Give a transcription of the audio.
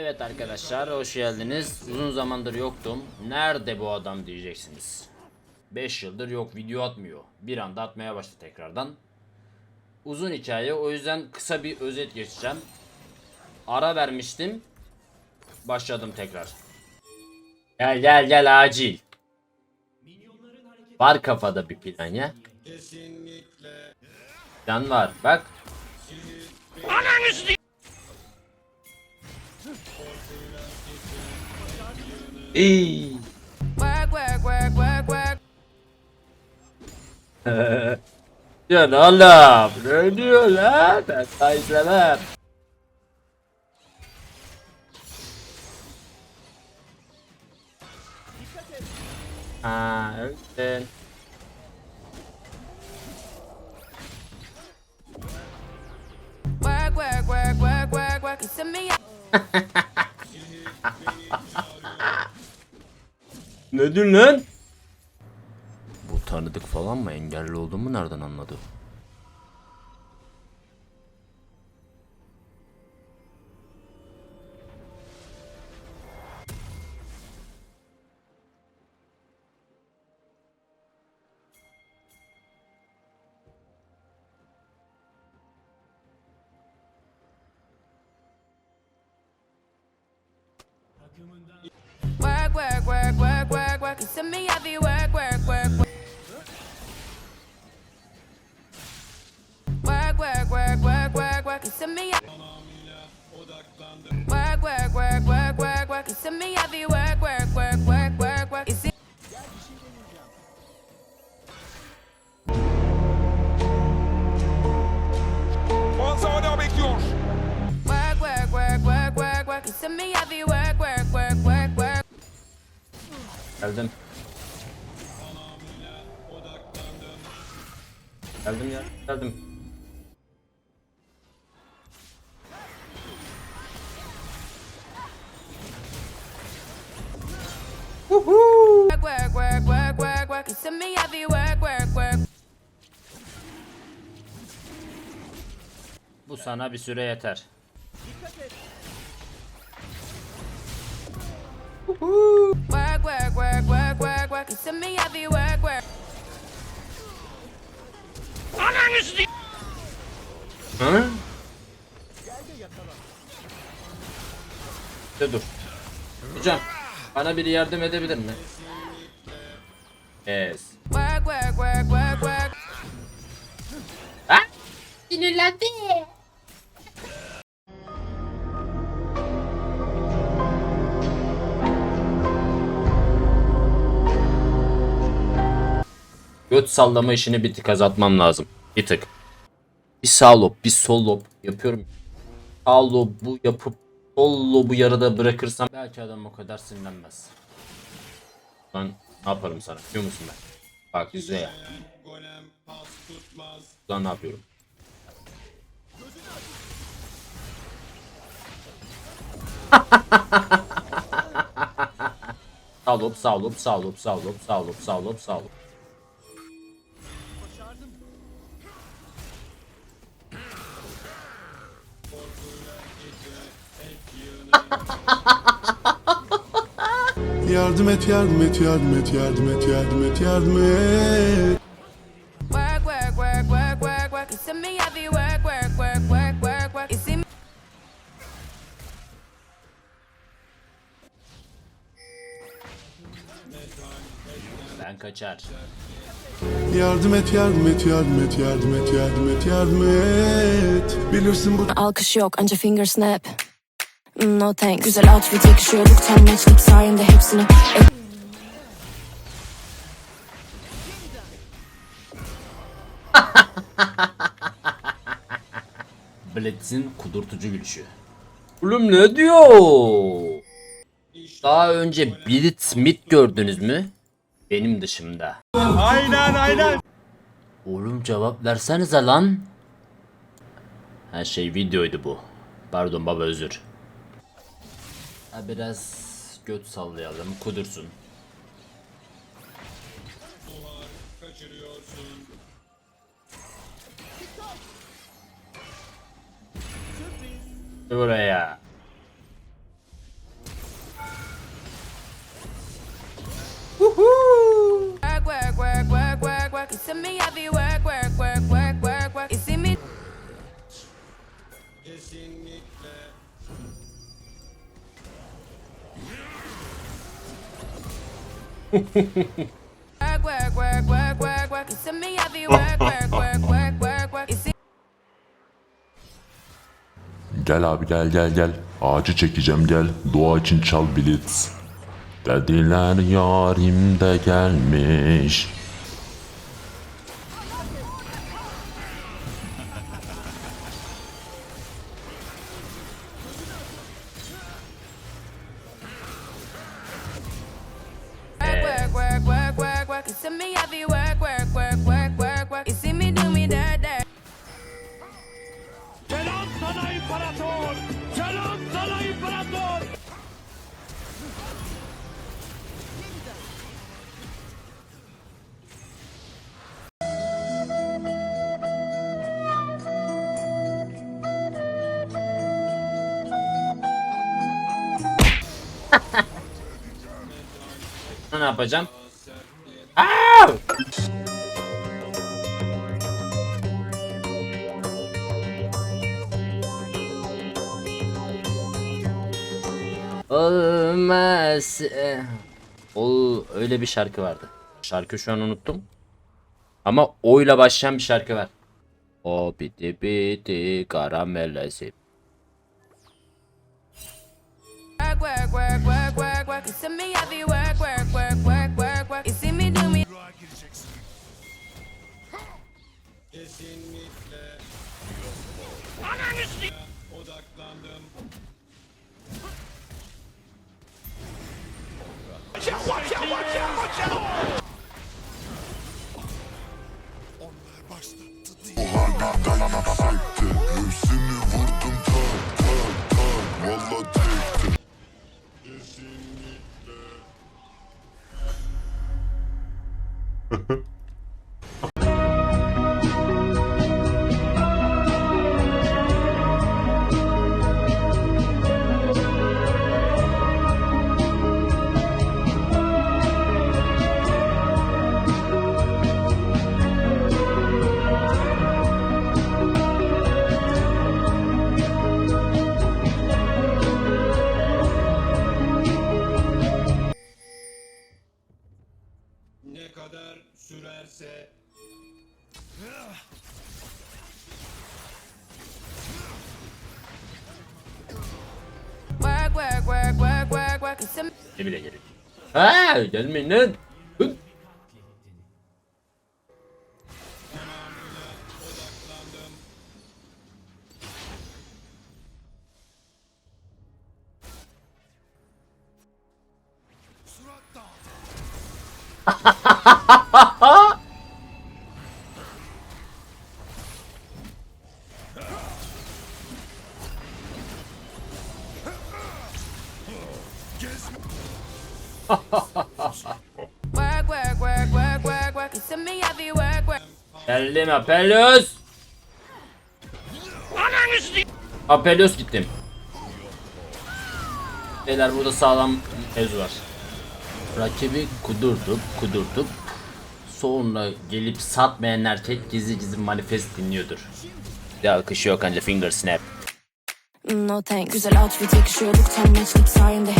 Evet arkadaşlar hoş geldiniz. Uzun zamandır yoktum. Nerede bu adam diyeceksiniz. 5 yıldır yok video atmıyor. Bir anda atmaya başladı tekrardan. Uzun hikaye o yüzden kısa bir özet geçeceğim. Ara vermiştim. Başladım tekrar. Gel gel gel acil. Var kafada bir plan ya. Plan var bak. İyi. Work, work, work, work, work. Ya oğlum ne diyor lan? Ben sayıslamam. Aa öldün. Work, work, work, work, work, work. You send me Ne diyorsun lan? Bu tanıdık falan mı? Engelli olduğumu nereden anladı? work, work, work. You send me heavy work, work, work, work. Work, work, work, work, work, work. You send me work, work, work, work, work, work. You send me heavy work, work, work, work, work, work. You see Onsa daha bekliyor. work, work, work, work, work, work. You send me heavy work, work, work, work, work. Geldim. Geldim ya. Geldim. Work, work, work, work, work, work. You send me heavy work, work, work. Bu sana bir süre yeter. Work, work, work. You send me heavy work, work. Hı? Dur dur. Hocam bana biri yardım edebilir mi? Yes. Work, work, work, work, work. Ha? Göt sallama işini bir tık azaltmam lazım. Bir tık. Bir sağ lob, bir sol lob yapıyorum. Sağ lobu yapıp sol lobu yarıda bırakırsam belki adam o kadar sinirlenmez. Lan ne yaparım sana biliyor musun ben? Bak izle ya. Lan ne yapıyorum? sağ lob, sağ lob, sağ lob, sağ lob, sağ lob, sağ lob, sağ lob. Yardım et, yardım et, yardım et, yardım et, yardım et, yardım et. Work, work, work, work, work, work. You me heavy work, work, work, work, work, work. You see me Ben kaçar. Yardım et, yardım et, yardım et, yardım et, yardım et, yardım et. Bilirsin bu Alkış yok anca finger snap Mm, No thanks Güzel outfit yakışıyorduk tam matchlik sayende hepsini E, Blitz'in kudurtucu gülüşü. Oğlum ne diyor? Daha önce Blitz mid gördünüz mü? Benim dışımda. Aynen aynen. Oğlum cevap versenize lan. Her şey videoydu bu. Pardon baba özür. Ha biraz göt sallayalım. Kudursun. Buraya. Work, work, work, work, work, work. You me everywhere. Gel abi gel gel gel. Ağacı çekeceğim gel. Doğa için çal blitz. Dediler yarim de gelmiş. İmparator! Selam sana imparator! Ne yapacağım? Aa! Olmaz. O öyle bir şarkı vardı. Şarkı şu an unuttum. Ama oyla başlayan bir şarkı var. O biti biti karamelesi. Work, work, work, work, work, work. You see me heavy work, work, work, work, work, work. You see me Hepsini vurdum tak tak tak Valla tek tek me. Ne bile gerek. Ha, gelmeyin lan. Hı. Work, work, Geldim Apelios. Apelios gittim. Beyler burada sağlam mevzu var. Rakibi kudurtup kudurtup sonra gelip satmayan erkek gizli gizli manifest dinliyordur. Bir alkış yok anca finger snap. No thanks Güzel outfit yakışıyorduk tam matchlik sayende